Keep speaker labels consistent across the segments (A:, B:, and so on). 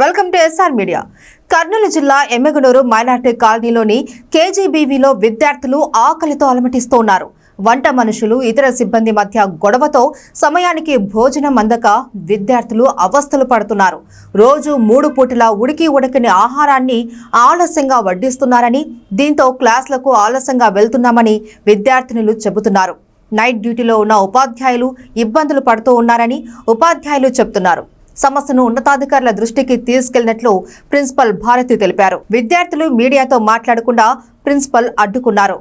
A: Welcome to SR media. Kurnool జిల్లా Yemmiganur minority కాలనీలోని కేజీబీవీలో విద్యార్థులు ఆకలితో అలమటిస్తున్నారు. వంట మనుషులు ఇతర సిబ్బంది మధ్య గొడవతో సమయానికి భోజనం అందక విద్యార్థులు అవస్థలు పడుతున్నారు. రోజు మూడు పూటలా ఉడికి ఉడకని ఆహారాన్ని ఆలస్యంగా వడ్డిస్తున్నారని దీంతో క్లాసులకు ఆలస్యంగా వెళ్తున్నామని విద్యార్థినులు చెబుతున్నారు. నైట్ డ్యూటీలో ఉన్న ఉపాధ్యాయులు ఇబ్బందులు పడుతూ ఉన్నారని ఉపాధ్యాయులు చెబుతున్నారు. సమస్యను ఉన్నతాధికారుల దృష్టికి తీసుకెళ్ళినట్లు ప్రిన్సిపల్ భారతి తెలిపారు. విద్యార్థులు మీడియాతో మాట్లాడకుండా ప్రిన్సిపల్ అడ్డుకున్నారు.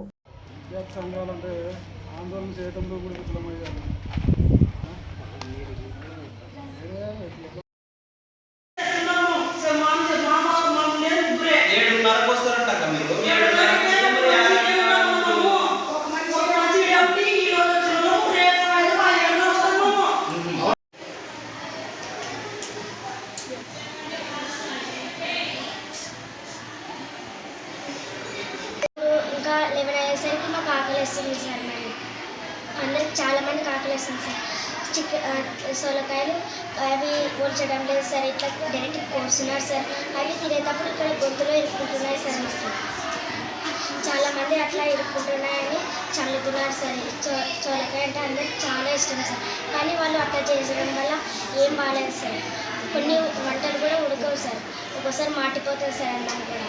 B: వేస్తుంది సార్ మరి. అందరికి చాలామందికి ఆకలి వేస్తుంది సార్. చికెన్ సొలకాయలు అవి పోల్చడం లేదు సార్. ఇట్లా డైరెక్ట్ కోస్తున్నారు సార్. అవి తినేటప్పుడు ఇక్కడ గొంతులో ఇరుక్కుంటున్నాయి సార్ చాలామంది చాలా మంది అట్లా ఇరుక్కుంటున్నాయని చల్లుతున్నారు సార్. చో చోలకాయ అంటే అందరికి చాలా ఇష్టం సార్. కానీ వాళ్ళు అట్లా చేసడం వల్ల ఏం బాగాలేదు సార్. కొన్ని వంటలు కూడా ఉడకవు సార్. ఒక్కోసారి మాటిపోతుంది సార్ అన్నం కూడా.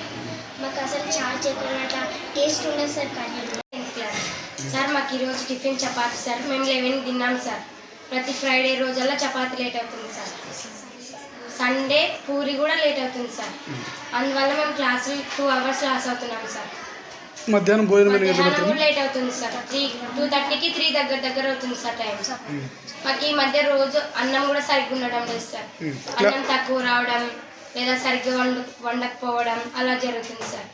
B: మాకు అసలు చాలా చేయకుండా అట్లా టేస్ట్ ఉండదు సార్ కర్రీలో
C: సార్ మాకు ఈరోజు టిఫిన్ చపాతి సార్. మేము లెవెన్ తిన్నాం సార్. ప్రతి ఫ్రైడే రోజల్లా చపాతి లేట్ అవుతుంది సార్. సండే పూరి కూడా లేట్ అవుతుంది సార్. అందువల్ల మేము క్లాసులు టూ అవర్స్ లాస్ అవుతున్నాం సార్.
D: మధ్యాహ్నం భోజనం
C: లేట్ అవుతుంది సార్. త్రీ టూ థర్టీకి త్రీ దగ్గర దగ్గర అవుతుంది సార్ టైం. మాకు ఈ మధ్య రోజు అన్నం కూడా సరిగ్గా ఉండడం లేదు సార్. అన్నం తక్కువ రావడం లేదా సరిగ్గా వండు వండకపోవడం అలా జరుగుతుంది సార్.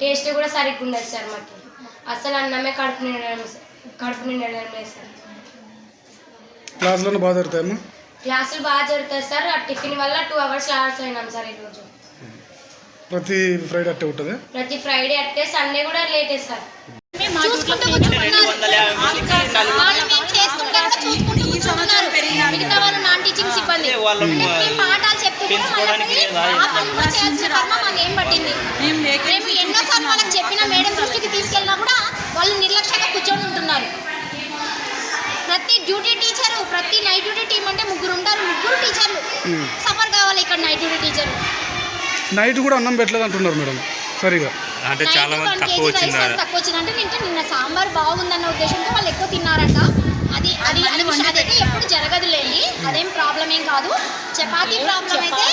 C: టేస్ట్ కూడా సరిగ్గా ఉండదు సార్ మాకు. అసలు అన్నమే కడుపు నిండడం కడుపు లేదు సార్
D: క్లాసులను బాగా జరుగుతాయమ్మా?
C: క్లాసులు బాగా జరుగుతాయి సార్. ఆ టిఫిన్ వల్ల టూ అవర్స్ లాస్ అయినాం సార్ ఈరోజు.
D: ప్రతి ఫ్రైడే అట్టే ఉంటుంది?
C: ప్రతి ఫ్రైడే అట్టే సండే కూడా లేటే సార్.
E: మిగతా వాళ్ళు నాన్ టీచింగ్ సిబ్బంది. పాఠాలు చెప్తే ఏం పట్టింది? మేము ఎన్నోసార్లు వాళ్ళకి చెప్పిన మేడం దృష్టికి తీసుకెళ్ళినా కూడా వాళ్ళు నిర్లక్ష్యంగా కూర్చొని ఉంటున్నారు ప్రతి డ్యూటీ టీచరు ప్రతి నైట్ డ్యూటీ టీం అంటే ముగ్గురు ఉంటారు ముగ్గురు టీచర్లు సఫర్ కావాలి ఇక్కడ నైట్ డ్యూటీ టీచర్.
D: నైట్ కూడా అన్నం పెట్టలేదు అంటున్నారు మేడం. సరిగా.
F: అంటే చాలా మంది తక్కువ వచ్చింది
E: తక్కువ వచ్చింది అంటే నిన్న నిన్న సాంబార్ బాగుందన్న ఉద్దేశంతో వాళ్ళు ఎక్కువ తిన్నారంట. అది అది అదైతే ఎప్పుడు జరగదులేండి. అదేం ప్రాబ్లం ఏం కాదు. చపాతీ ప్రాబ్లం అయితే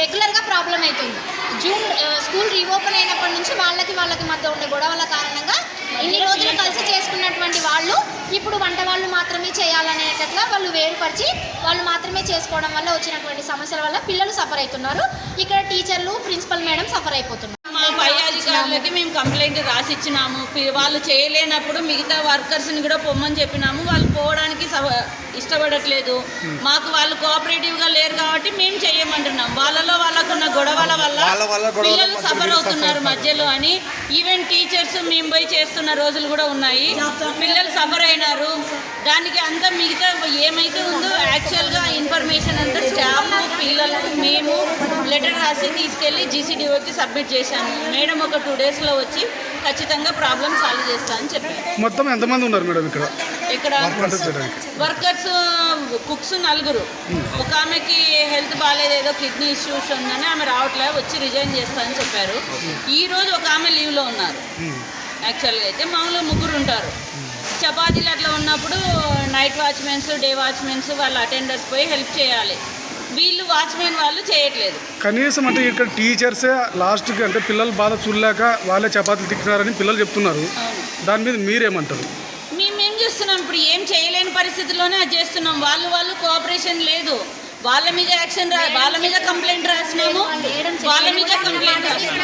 E: రెగ్యులర్గా ప్రాబ్లం అవుతుంది. జూన్ స్కూల్ రీఓపెన్ అయినప్పటి నుంచి వాళ్ళకి వాళ్ళకి మధ్య ఉండే గొడవల కారణంగా ఇన్ని రోజులు కలిసి చేసుకున్నటువంటి వాళ్ళు ఇప్పుడు వంట వాళ్ళు మాత్రమే చేయాలనేటట్లా వాళ్ళు వేరుపరిచి వాళ్ళు మాత్రమే చేసుకోవడం వల్ల వచ్చినటువంటి సమస్యల వల్ల పిల్లలు సఫర్ అవుతున్నారు. ఇక్కడ టీచర్లు ప్రిన్సిపల్ మేడం సఫర్ అయిపోతున్నారు.
G: మా పై అధికారులకి మేము కంప్లైంట్ రాసిచ్చినాము. వాళ్ళు చేయలేనప్పుడు మిగతా వర్కర్స్ని కూడా పొమ్మని చెప్పినాము. వాళ్ళు పోవడానికి ఇష్టపడట్లేదు. మాకు వాళ్ళు కోఆపరేటివ్గా లేరు కాబట్టి మేము చేయమంటున్నాం వాళ్ళలో వాళ్ళకున్న గొడవల వల్ల పిల్లలు సఫర్ అవుతున్నారు మధ్యలో అని ఈవెన్ టీచర్స్ మేము పోయి చేస్తున్న రోజులు కూడా ఉన్నాయి. పిల్లలు సఫర్ అయినారు. దానికి అంతా మిగతా ఏమైతే ఉందో యాక్చువల్గా ఇన్ఫర్మేషన్ అంతా స్టాఫ్ పిల్లలు మేము లెటర్ రాసి తీసుకెళ్ళి జీసీడీఓకి సబ్మిట్ చేశాను మేడం ఒక టూ డేస్లో వచ్చి ఖచ్చితంగా ప్రాబ్లమ్ సాల్వ్ చేస్తా అని చెప్పారు.
D: మొత్తం ఎంతమంది ఉన్నారు మేడం ఇక్కడ?
G: ఇక్కడ వర్కర్స్ కుక్స్ నలుగురు. ఒక ఆమెకి హెల్త్ బాగాలేదు ఏదో కిడ్నీ ఇష్యూస్ ఉందని ఆమె రావట్లేదు వచ్చి రిజైన్ చేస్తా అని చెప్పారు ఈ రోజు ఒక ఆమె లీవ్లో ఉన్నారు. యాక్చువల్గా అయితే మామూలుగా ముగ్గురు ఉంటారు. చపాతీలు అట్లా ఉన్నప్పుడు నైట్ వాచ్మెన్స్ డే వాచ్మెన్స్ వాళ్ళ అటెండర్స్ పోయి హెల్ప్ చేయాలి. వీళ్ళు వాచ్మెన్ వాళ్ళు చేయట్లేదు.
D: కనీసం అంటే ఇక్కడ టీచర్సే లాస్ట్కి అంటే పిల్లలు బాధ చూడలేక వాళ్ళే చపాతీలు తింటున్నారని పిల్లలు చెప్తున్నారు. దాని మీద మీరేమంటారు?
G: చేస్తున్నాం. ఇప్పుడు ఏం చేయలేని పరిస్థితిలోనే అది చేస్తున్నాం. వాళ్ళు వాళ్ళు కోఆపరేషన్ లేదు. వాళ్ళ మీద యాక్షన్ రా వాళ్ళ మీద కంప్లైంట్ రాసినాము వాళ్ళ మీద కంప్లైంట్ రాసినాము